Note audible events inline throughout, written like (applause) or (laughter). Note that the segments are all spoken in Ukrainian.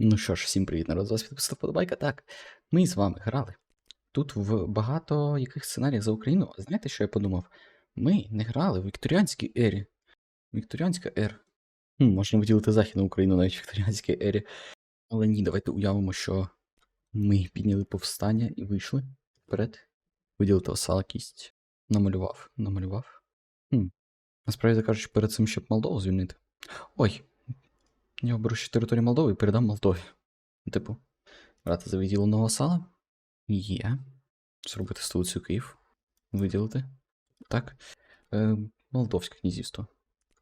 Ну що ж, всім привіт, народ, з вас підписав подобайка. Так, ми з вами грали. Тут в багато яких сценаріях за Україну. Знаєте, що я подумав? Ми не грали в вікторіанській ері. Вікторіанська ера. Хм, можна виділити Західну Україну навіть в вікторіанській ері. Але ні, давайте уявимо, що ми підняли повстання і вийшли вперед. Виділити осала кість. Намалював, намалював. Хм. Насправді кажучи, перед цим щоб Молдову звільнити. Ой, я оберу ще територію Молдови і передам Молдові. Типу, брати за виділеного сала. Є. Зробити столицю Київ. Виділити. Так. Е, Молдовське князівство.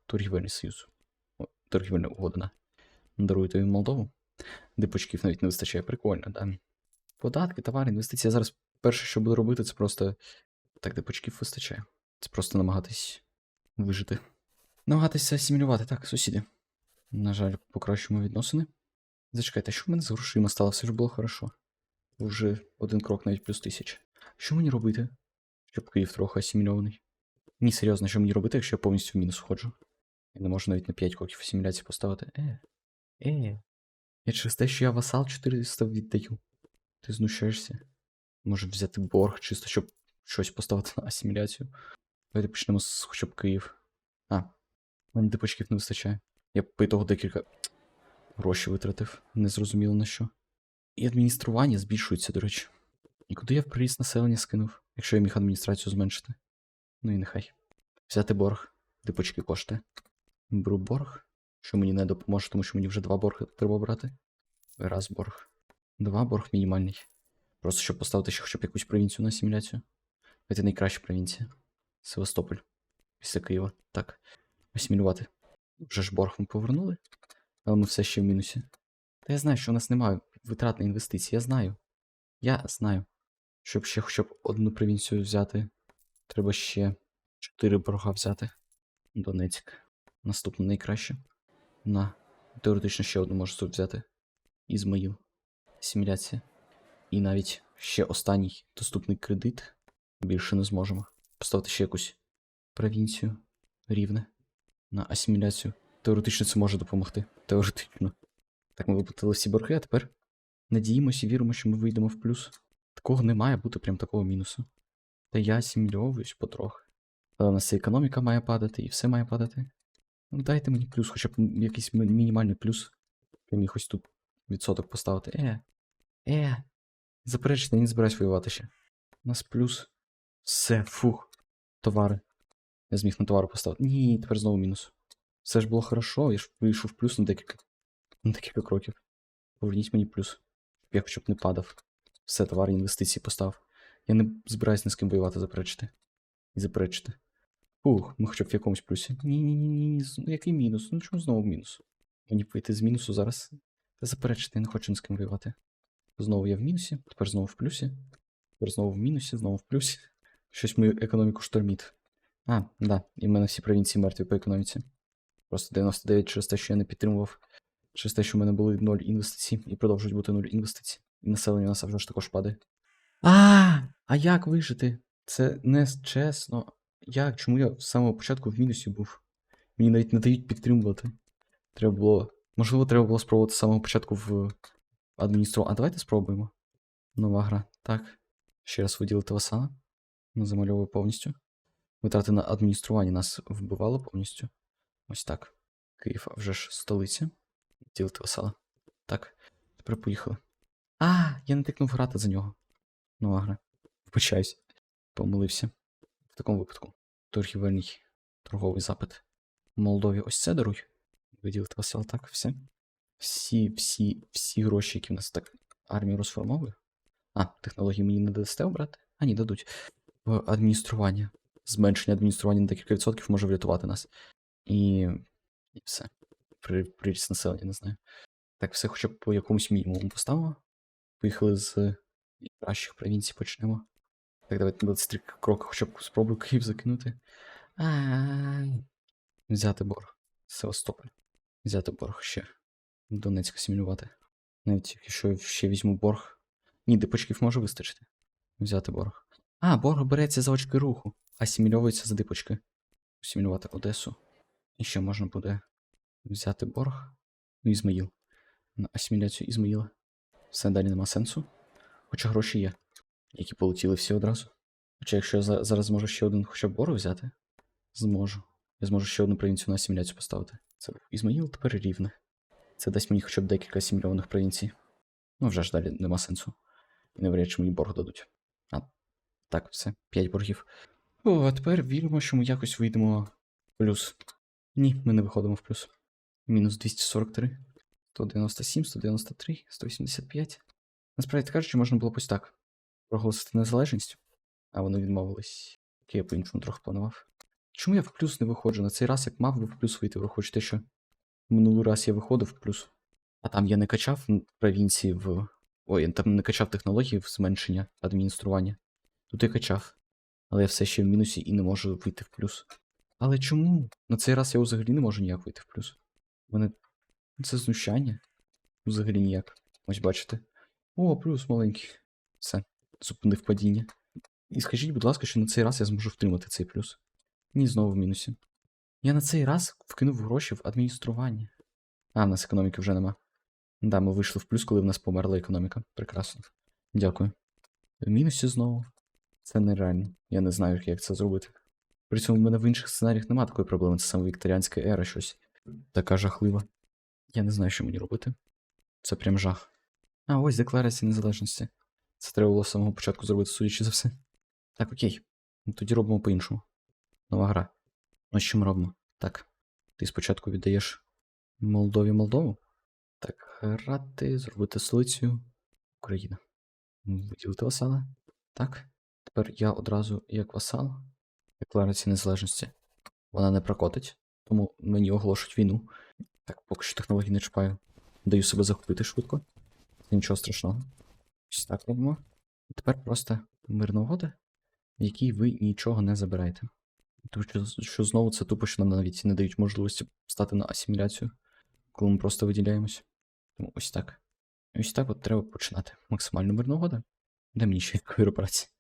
Торгівельний союз. Торгівельна угода. да. Даруєте їм Молдову. Дипочків навіть не вистачає. Прикольно, да. Податки, товари, інвестиції. Я зараз перше, що буду робити, це просто. Так, дипочків вистачає. Це просто намагатись вижити. Намагатися асимілювати. Так, сусіди. На жаль, покращимо відносини. Зачекайте, що в мене з грошима стало? Все ж було хорошо. Вже один крок навіть плюс тисяч. Що мені робити? Щоб Київ трохи асимільований. Ні, серйозно, що мені робити, якщо я повністю в мінус входжу? Я не можу навіть на 5 кроків асиміляції поставити. Е. Е. Я через те, що я васал 400 віддаю. Ти знущаєшся? Може взяти борг, чисто щоб щось поставити на асиміляцію. Давайте почнемо з хоча б Київ. А, мені дипочків не вистачає. Я по ітогу декілька грошей витратив, незрозуміло на що. І адміністрування збільшується, до речі. І куди я в приріст населення скинув, якщо я міг адміністрацію зменшити? Ну і нехай. Взяти борг, дипочки коштує. Беру борг, що мені не допоможе, тому що мені вже два борги треба брати. Раз борг. Два борг мінімальний. Просто щоб поставити ще хоча б якусь провінцію на асиміляцію. Це найкраща провінція. Севастополь. Після Києва. Так. Асимілювати. Вже ж борг ми повернули, але ми все ще в мінусі. Та я знаю, що у нас немає витрат на інвестиції, я знаю. Я знаю. Щоб ще хоча б одну провінцію взяти, треба ще чотири борга взяти. Донецьк. Наступне найкраще. На. Теоретично ще одну можу взяти. Ізмаїл. Асиміляція. І навіть ще останній доступний кредит. Більше не зможемо. Поставити ще якусь провінцію. Рівне на асиміляцію. Теоретично це може допомогти. Теоретично. Так, ми виплатили всі борги, а тепер надіємося і віримо, що ми вийдемо в плюс. Такого не має бути прям такого мінусу. Та я асимільовуюсь потрохи. Але у нас і економіка має падати, і все має падати. Ну дайте мені плюс, хоча б якийсь мінімальний плюс. Я міг ось тут відсоток поставити. Е. Е. Заперечте, не збираюсь воювати ще. У нас плюс. Все, фух. Товари. Я зміг на товари поставити. Ні, тепер знову мінус. Все ж було хорошо, я ж вийшов плюс на декілька, на декілька кроків. Поверніть мені плюс. Я хоча б не падав. Все, товари, інвестиції поставив. Я не збираюсь ні з ким воювати, заперечити. І заперечити. Ух, ми хоча б в якомусь плюсі. Ні-ні-ні, який мінус? Ну чому знову мінус? Мені вийти з мінусу зараз. Заперечити, я не хочу ні з ким воювати. Знову я в мінусі, тепер знову в плюсі. Тепер знову в мінусі, знову в плюсі. Щось мою економіку штормить. А, да, і в мене всі провінції мертві по економіці. Просто 99 через те, що я не підтримував. Через те, що в мене були 0 інвестицій і продовжують бути 0 інвестицій. І населення у нас вже ж також падає. А, а як вижити? Це не чесно. Як? Чому я з самого початку в мінусі був? Мені навіть не дають підтримувати. Треба було. Можливо, треба було спробувати з самого початку в адміністру. А давайте спробуємо. Нова гра. Так. Ще раз виділити васана. Замальовую повністю. Витрати на адміністрування нас вбивало повністю. Ось так. Київ а вже ж столиця. Ділити васала. Так. Тепер поїхали. А, я не тикнув грати за нього. Нова гра. Вибачаюсь. Помилився. В такому випадку. Торгівельний торговий запит. Молдові ось це даруй. Виділити васал, так, все. Всі, всі, всі гроші, які в нас так армію розформовує. А, технології мені не дасте обрати? А, ні, дадуть. В адміністрування. Зменшення адміністрування на декілька відсотків може врятувати нас. І. І все. При, приріст населення, не знаю. Так, все хоча б по якомусь мінімуму поставимо. Поїхали з кращих провінцій почнемо. Так, давайте 23 кроки, хоча б спробую Київ закинути. Взяти борг. Севастополь. Взяти борг ще. Донецьк асимілювати. Навіть якщо ще візьму борг. Ні, дипочків може вистачити. Взяти борг. А, борг береться за очки руху. Асимільовується за дипочки. Асимілювати Одесу. І ще можна буде взяти борг. Ну, Ізмаїл. на асиміляцію Ізмаїла. Все далі нема сенсу. Хоча гроші є, які полетіли всі одразу. Хоча якщо я за- зараз зможу ще один хоча б борг взяти, зможу. Я зможу ще одну провінцію на асиміляцію поставити. Це Ізмаїл, тепер рівне. Це дасть мені хоча б декілька асимільованих провінцій. Ну, вже ж далі нема сенсу. І навряд чи мені борг дадуть. А так, все, 5 боргів. О, а тепер віримо, що ми якось вийдемо в плюс. Ні, ми не виходимо в плюс. Мінус 243, 197, 193, 185. Насправді кажучи, можна було б ось так. Проголосити незалежність, а вони відмовились. Окей, я по-іншому трохи планував. Чому я в плюс не виходжу? На цей раз як мав би в плюс вийти, враховуючи те, що минулий раз я виходив в плюс. А там я не качав провінції в. Ой, я там не качав технології в зменшення адміністрування. Тут я качав. Але я все ще в мінусі і не можу вийти в плюс. Але чому? На цей раз я взагалі не можу ніяк вийти в плюс. Мене це знущання. Взагалі ніяк. Ось бачите. О, плюс маленький. Все, зупинив падіння. І скажіть, будь ласка, що на цей раз я зможу втримати цей плюс. Ні, знову в мінусі. Я на цей раз вкинув гроші в адміністрування. А, в нас економіки вже нема. Да, ми вийшли в плюс, коли в нас померла економіка. Прекрасно. Дякую. В мінусі знову. Це нереально. Я не знаю, як це зробити. При цьому в мене в інших сценаріях немає такої проблеми. Це саме вікторіанська ера щось. Така жахлива. Я не знаю, що мені робити. Це прям жах. А, ось декларація незалежності. Це треба було з самого початку зробити, судячи за все. Так, окей. Ну, Тоді робимо по-іншому. Нова гра. Ну, що ми робимо? Так. Ти спочатку віддаєш Молдові Молдову. Так, грати, зробити столицю. Україна. Виділити васала. Так. Тепер я одразу як васал. Декларація незалежності. Вона не прокотить, тому мені оголошують війну. Так, поки що технології не чіпаю. Даю себе захопити швидко. Нічого страшного. Ось так робимо. І тепер просто мирна угода, в якій ви нічого не забираєте. Тому що, що знову це тупо, що нам навіть не дають можливості стати на асиміляцію, коли ми просто виділяємось. Тому ось так. Ось так от треба починати. Максимально мирна угода. Де мені ще кооперації?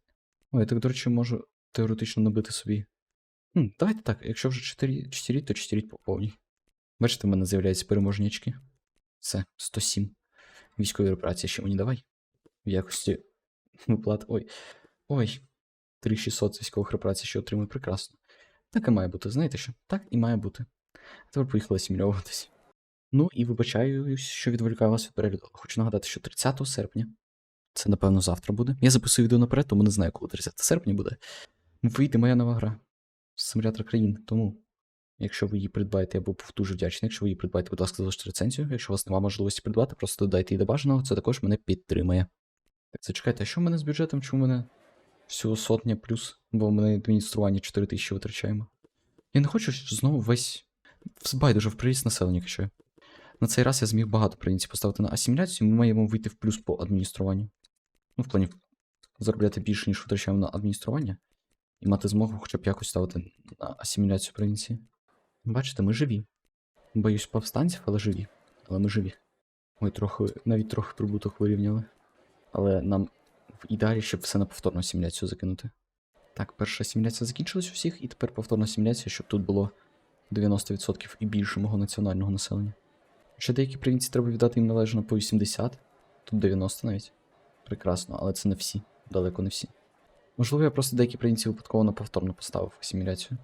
О, я так, до речі, можу теоретично набити собі. Хм, давайте так, якщо вже 4, 4 то 4 по повній. Бачите, в мене з'являються переможні очки. Все, 107. Військові операції ще мені давай. В якості виплат. Ой. Ой. 3600 з військових операцій, що отримую прекрасно. Так і має бути, знаєте що? Так і має бути. А тепер поїхали асимільовуватись. Ну і вибачаюсь, що відволікаю вас від перегляду. Хочу нагадати, що 30 серпня. Це, напевно, завтра буде. Я записую відео наперед, тому не знаю, коли 30 серпня буде. Вийде моя нова гра. Симулятор країн. Тому, якщо ви її придбаєте, я був дуже вдячний. Якщо ви її придбаєте, будь ласка, залиште рецензію. Якщо у вас немає можливості придбати, просто додайте її до бажаного, це також мене підтримує. Так, зачекайте, а що в мене з бюджетом? Чому в мене всього сотня плюс, бо в мене адміністрування 4 тисячі витрачаємо. Я не хочу знову весь байдуже в приріст населення качаю. На цей раз я зміг багато провінцій поставити на асиміляцію, ми маємо вийти в плюс по адмініструванню. Ну, в плані заробляти більше, ніж витрачаємо на адміністрування, і мати змогу хоча б якось ставити на асиміляцію провінції. Бачите, ми живі. Боюсь повстанців, але живі. Але ми живі. Ми трохи, навіть трохи прибуток вирівняли. Але нам в ідеалі, щоб все на повторну асиміляцію закинути. Так, перша асиміляція закінчилась у всіх, і тепер повторна асиміляція, щоб тут було 90% і більше мого національного населення. Ще деякі провінції треба віддати їм належно по 80, тут 90 навіть. Прекрасно, але це не всі, далеко не всі. Можливо, я просто деякі провінції випадково на повторно поставив асиміляцію.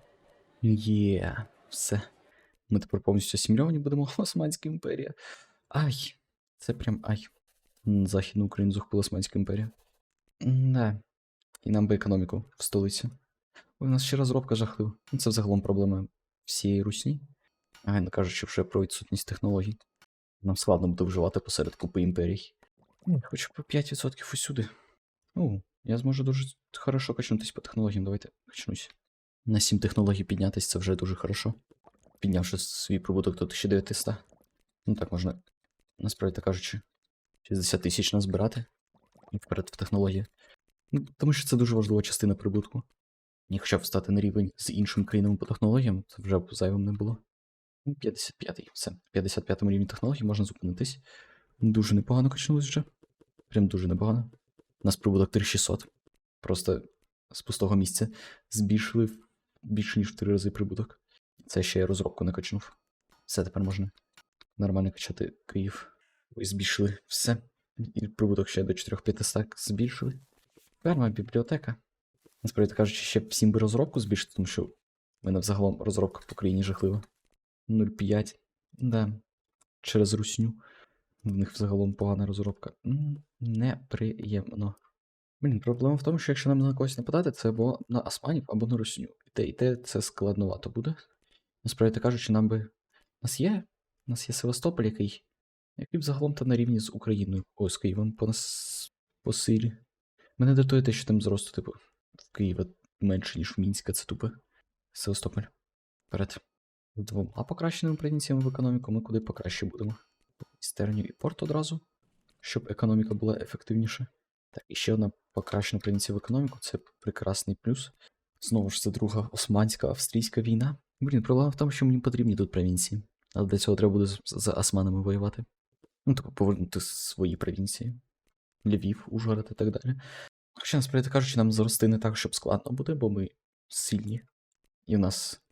Є, все. Ми тепер повністю асимільовані будемо (laughs) Османська імперія. Ай, це прям ай. Західну Україну захопила Османська імперія. Да. І нам би економіку в столиці. Ой, у нас ще розробка жахлива. Ну, Це взагалом проблема всієї Русні. А не кажучи вже про відсутність технологій. Нам складно буде вживати посеред купи імперій. Ну, Хочу по 5% усюди. О, я зможу дуже хорошо качнутись по технологіям. Давайте качнусь. На 7 технологій піднятись це вже дуже хорошо. Піднявши свій прибуток до 1900. Ну так можна, насправді так кажучи, 60 тисяч назбирати і вперед в технології. Ну, тому що це дуже важлива частина прибутку. І хоча б встати на рівень з іншими країнами по технологіям, це вже б зайвим не було. Ну, 55-й, все. 55-му рівні технологій можна зупинитись. Дуже непогано качнулось вже. Прям дуже непогано. У нас прибуток 3600. Просто з пустого місця збільшили більше ніж в 3 рази прибуток. Це ще я розробку не качнув. Все, тепер можна нормально качати Київ. Ви збільшили все. І прибуток ще до 4-500 збільшили. Ферма, бібліотека. Насправді кажучи, ще всім би розробку збільшити, тому що в мене взагалом розробка по країні жахлива. 0,5. Да. Через русню. В них взагалом погана розробка. Неприємно. Блін, проблема в тому, що якщо нам на когось нападати, це або на османів, або на русню. І те, і те це складновато буде. Насправді кажучи, нам би. У нас є. У нас є Севастополь, який. Який взагалом та на рівні з Україною. О, з Києвом по нас по силі. Мене датує те, що там зросту, типу, в Києва менше, ніж в Мінська, це тупо. Севастополь. Вперед. З двома покращеними провінціями в економіку ми куди покраще будемо. Стерню і порт одразу, щоб економіка була ефективніша. Так, і ще одна покращена провінція в економіку це прекрасний плюс. Знову ж це друга османська австрійська війна. Блін, проблема в тому, що мені потрібні тут провінції. Але для цього треба буде за османами воювати. Ну, тобто повернути свої провінції. Львів, Ужгород і так далі. Хоча, насправді кажучи, нам зрости не так, щоб складно буде, бо ми сильні. І в нас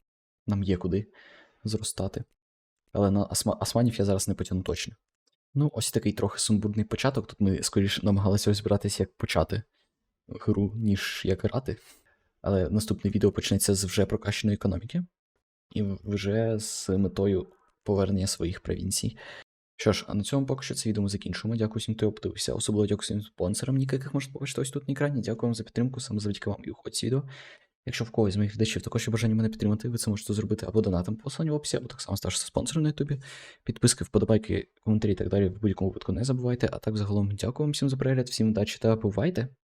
нам є куди зростати. Але на османів я зараз не потягну точно. Ну, ось такий трохи сумбурний початок. Тут ми скоріше намагалися розбиратися, як почати гру, ніж як грати. Але наступне відео почнеться з вже прокачаної економіки. І вже з метою повернення своїх провінцій. Що ж, а на цьому поки що це відео ми закінчуємо. Дякую всім, хто подивився. Особливо дякую всім спонсорам, ніки, яких можете побачити ось тут на екрані. Дякую вам за підтримку, саме завдяки вам і уходь ці відео. Якщо в когось з моїх глядачів також є бажання мене підтримати, ви це можете зробити або донатом по в описі, або так само ставшися спонсором на ютубі. Підписки, вподобайки, коментарі і так далі в будь-якому випадку не забувайте. А так загалом дякую вам всім за перегляд, всім удачі та бувайте!